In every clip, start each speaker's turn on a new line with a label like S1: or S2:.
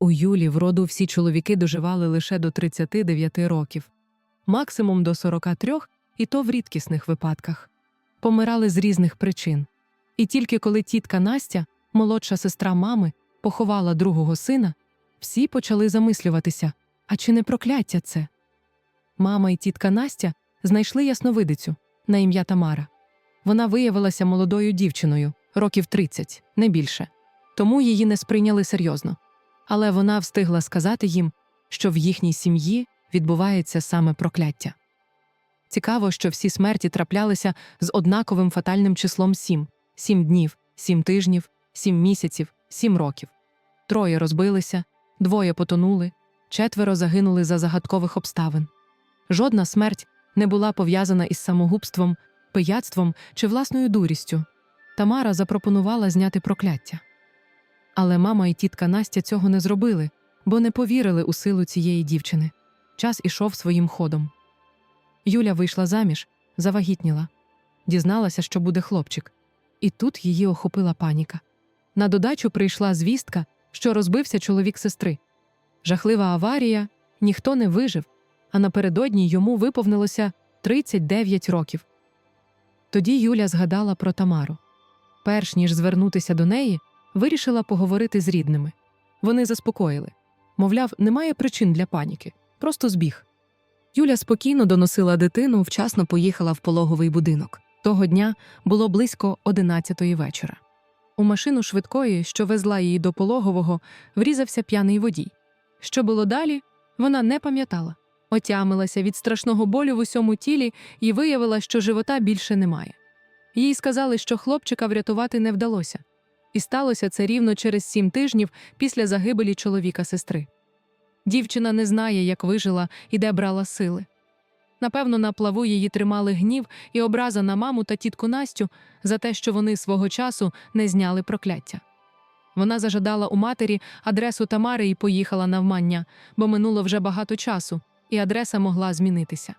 S1: У Юлі в роду всі чоловіки доживали лише до 39 років, максимум до 43, і то в рідкісних випадках. Помирали з різних причин. І тільки коли тітка Настя, молодша сестра мами, поховала другого сина, всі почали замислюватися, а чи не прокляття це? Мама і тітка Настя знайшли ясновидицю на ім'я Тамара. Вона виявилася молодою дівчиною, років 30, не більше, тому її не сприйняли серйозно. Але вона встигла сказати їм, що в їхній сім'ї відбувається саме прокляття. Цікаво, що всі смерті траплялися з однаковим фатальним числом сім сім днів, сім тижнів, сім місяців, сім років. Троє розбилися, двоє потонули, четверо загинули за загадкових обставин. Жодна смерть не була пов'язана із самогубством, пияцтвом чи власною дурістю. Тамара запропонувала зняти прокляття. Але мама і тітка Настя цього не зробили, бо не повірили у силу цієї дівчини. Час ішов своїм ходом. Юля вийшла заміж, завагітніла, дізналася, що буде хлопчик. І тут її охопила паніка. На додачу прийшла звістка, що розбився чоловік сестри. Жахлива аварія, ніхто не вижив, а напередодні йому виповнилося 39 років. Тоді Юля згадала про Тамару. Перш ніж звернутися до неї, вирішила поговорити з рідними. Вони заспокоїли. Мовляв, немає причин для паніки, просто збіг. Юля спокійно доносила дитину, вчасно поїхала в пологовий будинок. Того дня було близько одинадцятої вечора. У машину швидкої, що везла її до пологового, врізався п'яний водій. Що було далі, вона не пам'ятала. Отямилася від страшного болю в усьому тілі і виявила, що живота більше немає. Їй сказали, що хлопчика врятувати не вдалося. І сталося це рівно через сім тижнів після загибелі чоловіка сестри. Дівчина не знає, як вижила і де брала сили. Напевно, на плаву її тримали гнів і образа на маму та тітку Настю за те, що вони свого часу не зняли прокляття. Вона зажадала у матері адресу Тамари і поїхала навмання, бо минуло вже багато часу, і адреса могла змінитися.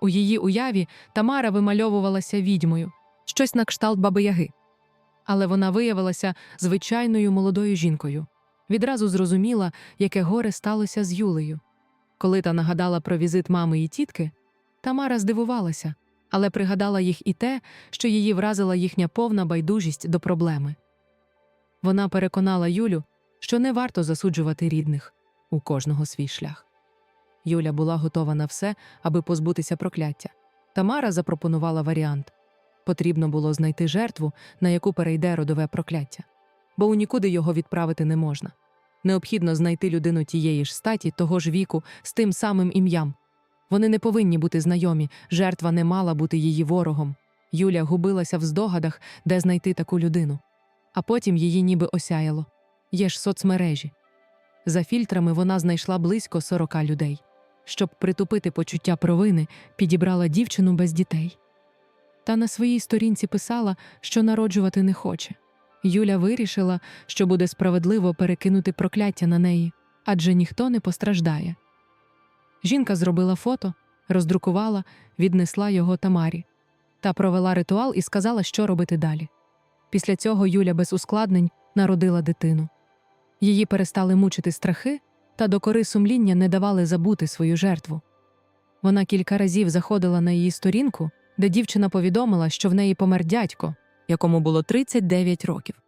S1: У її уяві Тамара вимальовувалася відьмою, щось на кшталт баби Яги. Але вона виявилася звичайною молодою жінкою. Відразу зрозуміла, яке горе сталося з Юлею. Коли та нагадала про візит мами і тітки, Тамара здивувалася, але пригадала їх і те, що її вразила їхня повна байдужість до проблеми. Вона переконала Юлю, що не варто засуджувати рідних у кожного свій шлях. Юля була готова на все, аби позбутися прокляття. Тамара запропонувала варіант потрібно було знайти жертву, на яку перейде родове прокляття, бо у нікуди його відправити не можна. Необхідно знайти людину тієї ж статі, того ж віку, з тим самим ім'ям. Вони не повинні бути знайомі, жертва не мала бути її ворогом. Юля губилася в здогадах, де знайти таку людину. А потім її ніби осяяло. Є ж соцмережі. За фільтрами вона знайшла близько 40 людей. Щоб притупити почуття провини, підібрала дівчину без дітей. Та на своїй сторінці писала, що народжувати не хоче. Юля вирішила, що буде справедливо перекинути прокляття на неї, адже ніхто не постраждає. Жінка зробила фото, роздрукувала, віднесла його Тамарі та провела ритуал і сказала, що робити далі. Після цього Юля без ускладнень народила дитину. Її перестали мучити страхи, та докори сумління не давали забути свою жертву. Вона кілька разів заходила на її сторінку, де дівчина повідомила, що в неї помер дядько, якому було 39 років.